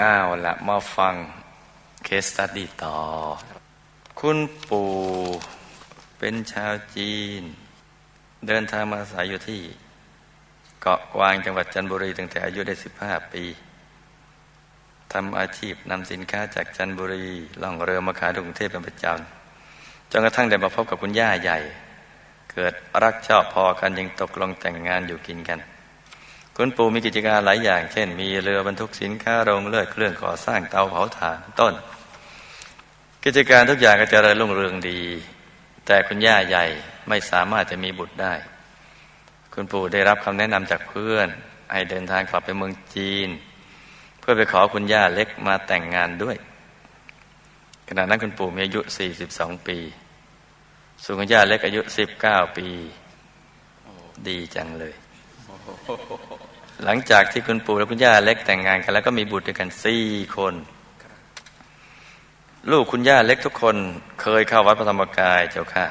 อ้าวละมาฟังเคสตัดดีต่อ คุณปู่เป็นชาวจีน เดินทางมาอาศัยอยู่ที่ เกาะกวางจังหวัดจันทบุรีตั้งแต่อายุได้ 15 ปีทำอาชีพนำสินค้าจากจันทบุรีล่องเรือมาขายที่กรุงเทพเป็นประจำจนกระทั่งได้มาพบกับคุณย่าใหญ่ เกิดรักชอบพอกันยังตกลงแต่งงานอยู่กินกัน คุณปู่มีกิจการหลายอย่าง เช่น มีเรือบรรทุกสินค้าโรงเลือดเครื่องก่อสร้างเตาเผาถ่านต้น กิจการทุกอย่างก็เจริญรุ่งเรืองดี แต่คุณย่าใหญ่ไม่สามารถจะมีบุตรได้ คุณปู่ได้รับคำแนะนำจากเพื่อน ให้เดินทางกลับไปเมืองจีน เพื่อไปขอคุณย่าเล็กมาแต่งงานด้วย ขณะนั้นคุณปู่มีอายุ 42 ปีส่วนคุณย่าเล็กอายุ 19 ปี ดีจังเลย หลังจากที่คุณปู่และคุณย่าเล็กแต่งงานกัน แล้วก็มีบุตรด้วยกันสี่คน ลูกคุณย่าเล็กทุกคนเคยเข้าวัดพระธรรมกายเจ้าค่ะ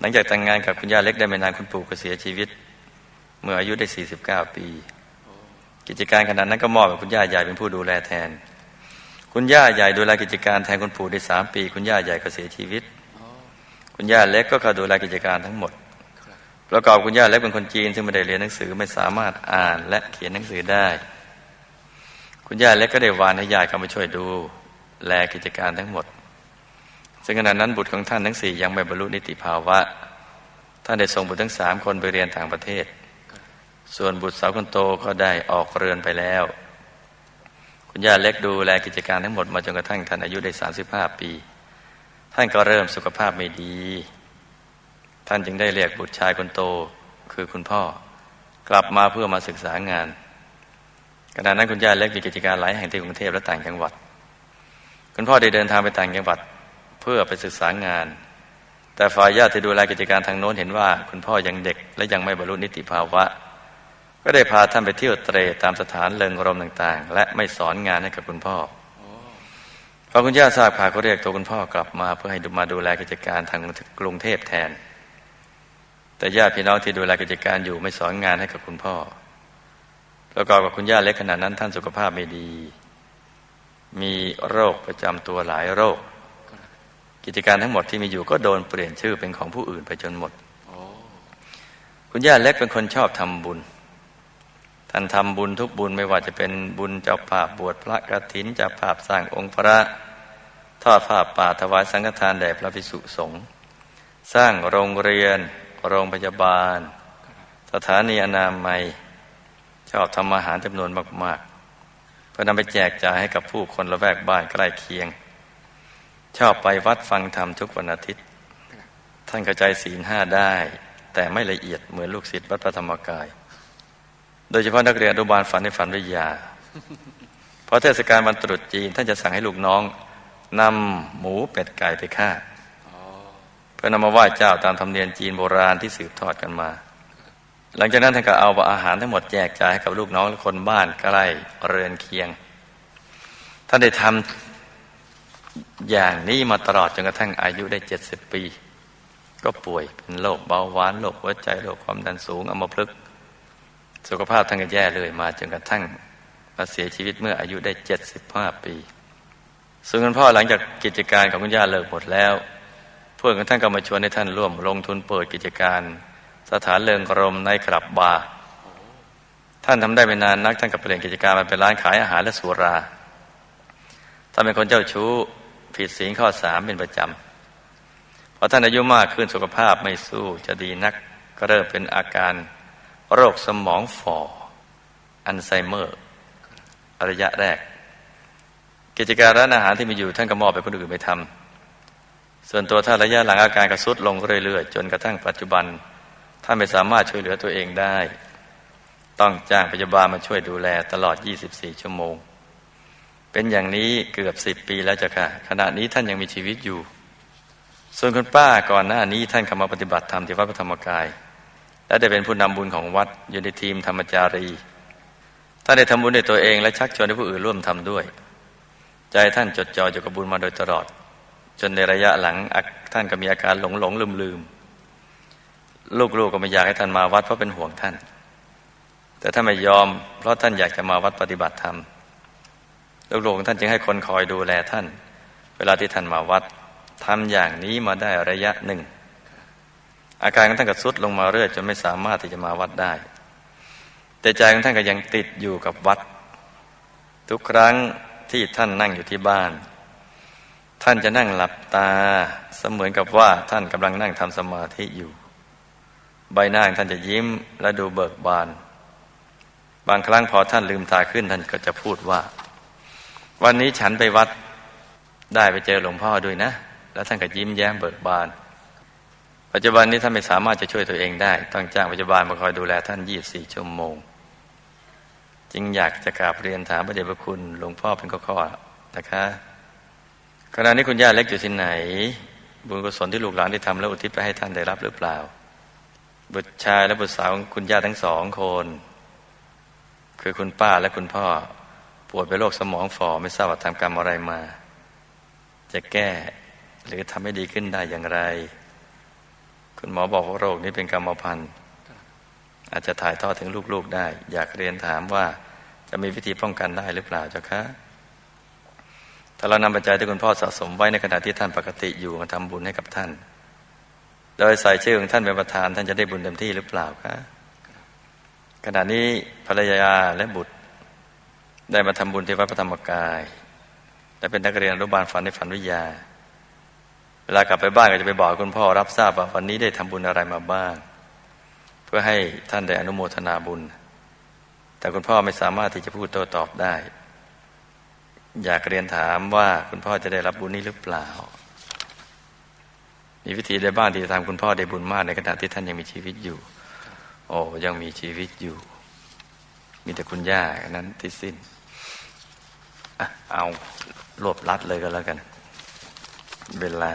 หลังจากแต่งงานกับคุณย่าเล็กได้ไม่นานคุณปู่ก็เสียชีวิต เมื่ออายุได้49ปี กิจการขนาดนั้นก็มอบให้คุณย่าใหญ่เป็นผู้ดูแลแทน คุณย่าใหญ่ดูแลกิจการแทนคุณปู่ได้สามปี คุณย่าใหญ่ก็เสียชีวิต คุณย่าเล็กก็เข้าดูแลกิจการทั้งหมด ประกอบคุณย่าเล็กเป็นคนจีน ซึ่งไม่ได้เรียนหนังสือไม่สามารถอ่านและเขียนหนังสือได้ คุณย่าเล็กก็ได้วานให้ยายเข้ามาช่วยดู แลกิจการทั้งหมด ซึ่งขณะนั้นบุตรของท่านทั้งสี่ยังไม่บรรลุนิติภาวะ ท่านได้ส่งบุตรทั้งสามคนไปเรียนต่างประเทศ ส่วนบุตรสาวคนโตก็ได้ออกเรือนไปแล้ว คุณย่าเล็กดูแลกิจการทั้งหมดมาจนกระทั่งท่านอายุได้สาสิบห้าปี ท่านก็เริ่มสุขภาพไม่ดี ท่านจึงได้เรียกบุตรชายคนโตคือคุณพ่อ กลับมาเพื่อมาศึกษางานขณะนั้นคุณย่าเล็กมีกิจการหลายแห่งที่กรุงเทพและต่างจังหวัด คุณพ่อได้เดินทางไปต่างจังหวัดเพื่อไปศึกษางาน แต่ฝ่ายญาติที่ดูแลกิจการทางโน้นเห็นว่า คุณพ่อยังเด็กและยังไม่บรรลุนิติภาวะ ก็ได้พาท่านไปเที่ยวเตรตามสถานเลิงรมต่างๆ และไม่สอนงานให้กับคุณพ่อพอคุณย่าทราบข่าวก็เรียกตัวคุณพ่อ กลับมาเพื่อให้มาดูแลกิจการทางกรุงเทพแทน แต่ญาติพี่น้องที่ดูแลกิจการอยู่ไม่สอนงานให้กับคุณพ่อ ประกอบกับคุณย่าเล็กขนาดนั้นท่านสุขภาพไม่ดี มีโรคประจำตัวหลายโรค กิจการทั้งหมดที่มีอยู่ก็โดนเปลี่ยนชื่อเป็นของผู้อื่นไปจนหมด คุณย่าเล็กเป็นคนชอบทำบุญ ท่านทำบุญทุกบุญไม่ว่าจะเป็นบุญเจ้าภาพบวชพระกฐินเจ้าภาพสร้างองค์พระทอดผ้าป่าถวายสังฆทานแด่พระภิกษุสงฆ์สร้างโรงเรียน โรงพยาบาล สถานีอนามัยชอบทำอาหารจำนวนมาก ๆ เพื่อนำไปแจกจ่ายให้กับผู้คนละแวกบ้านใกล้เคียง ชอบไปวัดฟังธรรมทุกวันอาทิตย์ ท่านกระจายศีลห้าได้ แต่ไม่ละเอียดเหมือนลูกศิษย์วัดพระธรรมกาย โดยเฉพาะนักเรียนอนุบาลฝันในฝันวิทยาเพราะเทศกาลวันตรุษจีน ท่านจะสั่งให้ลูกน้องนำหมูเป็ดไก่ไปฆ่า เพื่อนำมาไหว้เจ้าตามธรรมเนียมจีนโบราณที่สืบทอดกันมา หลังจากนั้นท่านก็เอาอาหารทั้งหมดแจกจ่ายให้กับลูกน้องและคนบ้านใกล้เรือนเคียง ท่านได้ทำอย่างนี้มาตลอดจนกระทั่งอายุได้เจ็ดสิบปี ก็ป่วยเป็นโรคเบาหวานโรคหัวใจโรคความดันสูงอัมพฤกษ์สุขภาพท่านก็แย่เลยมาจนกระทั่งมาเสียชีวิตเมื่ออายุได้เจ็ดสิบห้าปี ส่วนคุณพ่อหลังจากกิจการของคุณย่าเลิกหมดแล้ว พื่อนของท่านก็มาชวนให้ท่านร่วม ลงทุนเปิดกิจการ สถานเลิงรมในคลับบาร์ท่านทำได้ไม่นานนักท่านก็เปลี่ยนกิจการมาเป็นร้านขายอาหารและสุราท่านเป็นคนเจ้าชู้ผิดศีลข้อสามเป็นประจำพอท่านอายุมากขึ้นสุขภาพไม่สู้จะดีนักก็เริ่มเป็นอาการโรคสมองฝ่ออัลไซเมอร์ระยะแรก กิจการร้านอาหารที่มีอยู่ท่านก็มอบไปคนอื่นไปทำ ส่วนตัวท่านระยะหลังอาการกระสุดลงเรื่อยๆ จนกระทั่งปัจจุบันท่านไม่สามารถช่วยเหลือตัวเองได้ ต้องจ้างพยาบาลมาช่วยดูแลตลอด 24 ชั่วโมง เป็นอย่างนี้เกือบสิบปีแล้วจ้ะค่ะ ขณะนี้ท่านยังมีชีวิตอยู่ ส่วนคุณป้าก่อนหน้านี้ท่านเข้ามาปฏิบัติธรรมที่วัดพระธรรมกาย และได้เป็นผู้นำบุญของวัดอยู่ในทีมธรรมจารีท่านได้ทำบุญในตัวเองและชักชวนให้ผู้อื่นร่วมทำด้วย ใจท่านจดจ่ออยู่กับบุญมาโดยตลอด จนในระยะหลังท่านก็มีอาการหลงหลงลืมลืมลูกๆกก็ไม่อยากให้ท่านมาวัดเพราะเป็นห่วงท่าน แต่ท่านไม่ยอม เพราะท่านอยากจะมาวัดปฏิบัติธรรมลูกๆของท่านจึงให้คนคอยดูแลท่าน เวลาที่ท่านมาวัดทำอย่างนี้มาได้ระยะหนึ่ง อาการของท่านก็ทรุดลงมาเรื่อยจนไม่สามารถที่จะมาวัดได้ แต่ใจของท่านก็ยังติดอยู่กับวัด ทุกครั้งที่ท่านนั่งอยู่ที่บ้าน ท่านจะนั่งหลับตา เสมือนกับว่าท่านกำลังนั่งทำสมาธิอยู่ ใบหน้าของท่านจะยิ้มและดูเบิกบาน บางครั้งพอท่านลืมตาขึ้นท่านก็จะพูดว่า วันนี้ฉันไปวัดได้ไปเจอหลวงพ่อด้วยนะ แล้วท่านก็ยิ้มแย้มเบิกบาน ปัจจุบันนี้ท่านไม่สามารถจะช่วยตัวเองได้ ต้องจ้างปัจจุบันมาคอยดูแลท่าน 24 ชั่วโมง จึงอยากจะกราบเรียนถามพระเดชพระคุณหลวงพ่อเป็นข้อๆนะคะ ขณะนี้คุณย่าเล็กอยู่ที่ไหน บุญกุศลที่ลูกหลานได้ทำแล้วอุทิศไปให้ท่านได้รับหรือเปล่า บุตรชายและบุตรสาวของคุณย่าทั้งสองคน คือคุณป้าและคุณพ่อป่วยเป็นโรคสมองฝ่อไม่ทราบว่าทำกรรมอะไรมา จะแก้หรือทำให้ดีขึ้นได้อย่างไร คุณหมอบอกว่าโรคนี้เป็นกรรมพันธุ์อาจจะถ่ายทอดถึงลูกๆได้ อยากเรียนถามว่าจะมีวิธีป้องกันได้หรือเปล่าเจ้าคะ ถ้าเรานำปัจจัยที่คุณพ่อสะสมไว้ในขณะที่ท่านปกติอยู่มาทำบุญให้กับท่าน โดยใส่ชื่อของท่านเป็นประธานท่านจะได้บุญเต็มที่หรือเปล่าคะขณะนี้ภรรยาและบุตร ได้มาทำบุญที่วัดพระธรรมกาย และเป็นนักเรียนอนุบาลฝันในฝันวิทยา เวลากลับไปบ้านก็จะไปบอกคุณพ่อรับทราบว่าวันนี้ได้ทำบุญอะไรมาบ้าง เพื่อให้ท่านได้อนุโมทนาบุญ แต่คุณพ่อไม่สามารถที่จะพูดโต้ตอบได้ อยากเรียนถามว่าคุณพ่อจะได้รับบุญนี้หรือเปล่า มีวิธีใดบ้างที่จะทำคุณพ่อได้บุญมากในขณะที่ท่านยังมีชีวิตอยู่ โอ้ยังมีชีวิตอยู่ มีแต่คุณย่านั้นที่สิ้นอะเอารวบรัดเลยก็แล้วกัน เวลา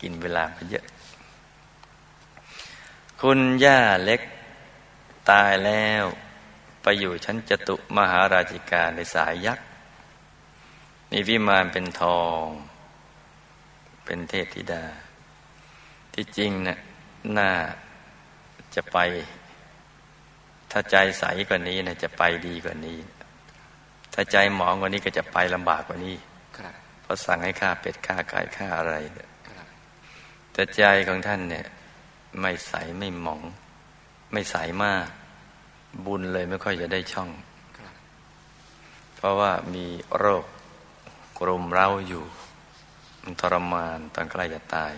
กินเวลาไปเยอะ คุณย่าเล็กตายแล้ว ไปอยู่ชั้นจตุมหาราชิกาในสายยักษ์ มีวิมานเป็นทอง เป็นเทพธิดา ที่จริงนะ่ะน่าจะไป ถ้าใจใสกว่านี้นะจะไปดีกว่านี้ ถ้าใจหมองกว่านี้ก็จะไปลำบากกว่านี้ครับเพราะสั่งให้ฆ่าเป็ดฆ่าไก่ฆ่าอะไรเนี่ยครับแต่ใจของท่านเนี่ย ไม่ใสไม่หมอง ไม่ใสมาก บุญเลยไม่ค่อยจะได้ช่องครับเพราะว่ามีโรค กรุมเร้าอยู่ มันทรมานตอนใกล้จะตาย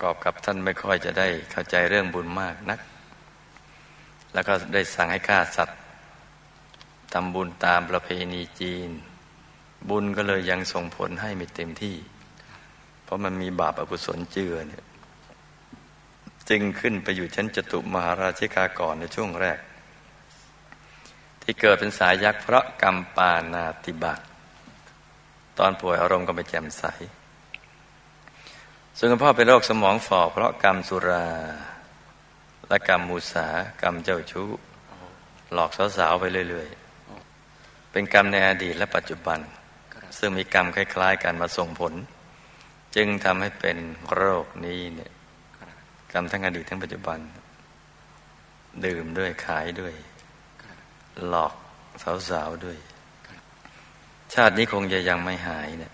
กอบกับท่านไม่ค่อยจะได้เข้าใจเรื่องบุญมากนัก แล้วก็ได้สั่งให้ฆ่าสัตว์ทำบุญตามประเพณีจีน บุญก็เลยยังส่งผลให้ไม่เต็มที่ เพราะมันมีบาปอกุศลเจือเนี่ยจึงขึ้นไปอยู่ชั้นจตุมหาราชิกาก่อนในช่วงแรก ที่เกิดเป็นสายยักษ์เพราะกรรมปานาติบาตตอนป่วยอารมณ์ก็ไม่แจ่มใส ส่วนคุณพ่อเป็นโรคสมองฝ่อเพราะกรรมสุรา และกรรมมูสากรรมเจ้าชู้ หลอกสาวๆไปเรื่อยๆ เป็นกรรมในอดีตและปัจจุบัน ซึ่งมีกรรมคล้าย ๆ กันมาส่งผล จึงทำให้เป็นโรคนี้เนี่ยกรรมทั้งอดีตทั้งปัจจุบัน ดื่มด้วยขายด้วย หลอกสาวๆด้วย ชาตินี้คงจะยังไม่หายเนี่ย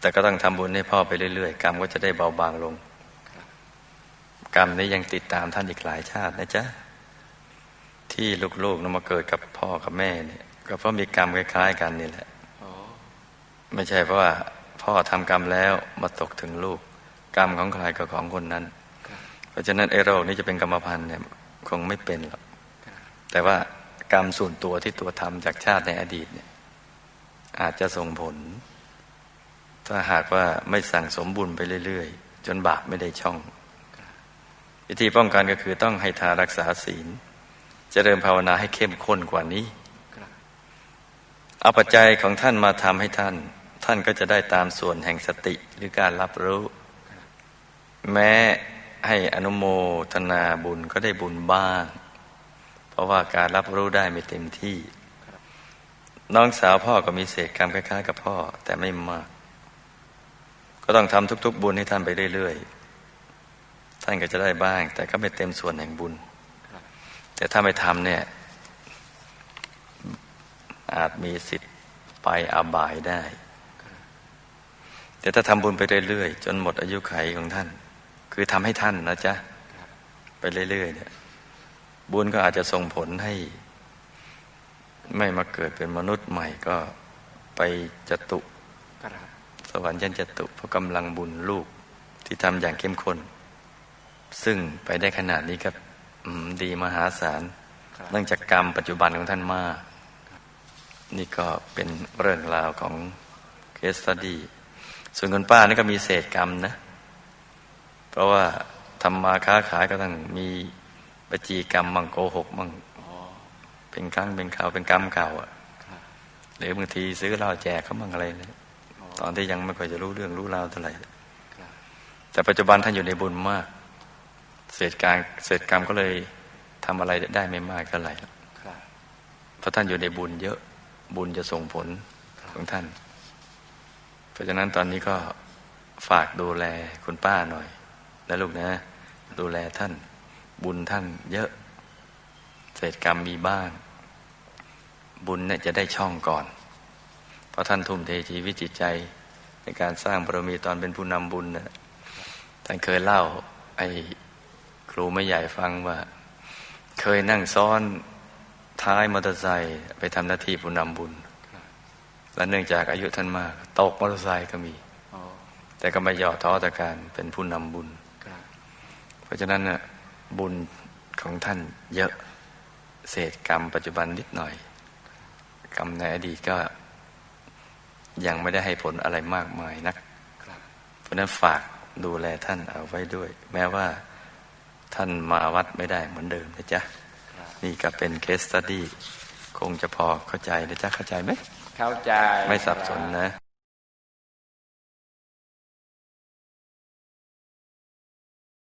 แต่ก็ต้องทำบุญให้พ่อไปเรื่อยๆ กรรมก็จะได้เบาบางลง กรรมนี้ยังติดตามท่านอีกหลายชาตินะจ๊ะ ที่ลูกๆนมาเกิดกับพ่อกับแม่เนี่ยก็เพราะมีกรรมคล้ายๆ กันนี่แหละไม่ใช่เพราะว่าพ่อทำกรรมแล้วมาตกถึงลูก กรรมของใครก็ของคนนั้น เพราะฉะนั้นไอ้โรคนี้จะเป็นกรรมพันธุ์เนี่ยคงไม่เป็นหรอก แต่ว่ากรรมส่วนตัวที่ตัวทำจากชาติในอดีตเนี่ยอาจจะส่งผล ถ้าหากว่าไม่สั่งสมบุญไปเรื่อยๆ จนบาปไม่ได้ช่อง วิธีป้องกันก็คือต้องให้ทารักษาศีลเจริญภาวนาให้เข้มข้นกว่านี้เอาปัจจัยของท่านมาทำให้ท่าน ท่านก็จะได้ตามส่วนแห่งสติหรือการรับรู้ แม้ให้อนุโมทนาบุญก็ได้บุญบ้าง เพราะว่าการรับรู้ได้ไม่เต็มที่ น้องสาวพ่อก็มีเศษกรรมคล้ายๆกับพ่อ แต่ไม่มาก ก็ต้องทำทุก ๆ บุญให้ท่านไปเรื่อยๆท่านก็จะได้บ้าง แต่ก็ไม่เต็มส่วนแห่งบุญ แต่ถ้าไม่ทำเนี่ย อาจมีสิทธิ์ไปอาบายได้ แต่ถ้าทำบุญไปเรื่อยๆจนหมดอายุไขของท่าน คือทำให้ท่านนะจ๊ะ ไปเรื่อยๆเนี่ย บุญก็อาจจะส่งผลให้ ไม่มาเกิดเป็นมนุษย์ใหม่ก็ไปจตุครับสวรรค์ยันจตุเพราะกำลังบุญลูกที่ทำอย่างเข้มข้นซึ่งไปได้ขนาดนี้ครับอืมดีมหาศาลครับเนื่องจากกรรมปัจจุบันของท่านมาก นี่ก็เป็นเรื่องราวของเคสตดี ส่วนคุณป้านี่ก็มีเศษกรรมนะ เพราะว่าทำมาค้าขายก็ต้องมี ปจีกรรมมั่งโกหกมั่งอ๋อเป็นครั้งเป็นข่าวเป็นกรรมเก่าอะครับหรือบางทีซื้อเหล้าแจกเขามั่งอะไรเนี่ยอ๋อตอนที่ยังไม่ค่อยจะรู้เรื่องรู้ราวเท่าไหร่ครับแต่ปัจจุบันท่านอยู่ในบุญมาก เศษการเศษกรรมก็เลยทำอะไรได้ไม่มากเท่าไหร่ครับเพราะท่านอยู่ในบุญเยอะบุญจะส่งผลของท่าน เพราะฉะนั้นตอนนี้ก็ฝากดูแลคุณป้าหน่อยนะลูกนะ ดูแลท่าน บุญท่านเยอะ เศษกรรมมีบ้าง บุญเนี่ยจะได้ช่องก่อน เพราะท่านทุ่มเทชีวิตจิตใจในการสร้างบารมีตอนเป็นผู้นำบุญนะท่านเคยเล่า ไอ้ครูไม่ใหญ่ฟังว่า เคยนั่งซ้อนท้ายมอเตอร์ไซค์ไปทำหน้าที่ผู้นำบุญ และเนื่องจากอายุท่านมาก ตกมอเตอร์ไซค์ก็มีอ๋อแต่ก็ไม่ย่อท้อต่อการเป็นผู้นำบุญครับเพราะฉะนั้นน่ะ บุญของท่านเยอะเศษกรรมปัจจุบันนิดหน่อย กรรมในอดีตก็ยังไม่ได้ให้ผลอะไรมากมายนักครับเพราะฉะนั้นฝากดูแลท่านเอาไว้ด้วย แม้ว่าท่านมาวัดไม่ได้เหมือนเดิมนะจ๊ะครับนี่ก็เป็นเคสตัดดี้คงจะพอเข้าใจนะจ๊ะ เข้าใจไหม เข้าใจ ไม่สับสนครับนะ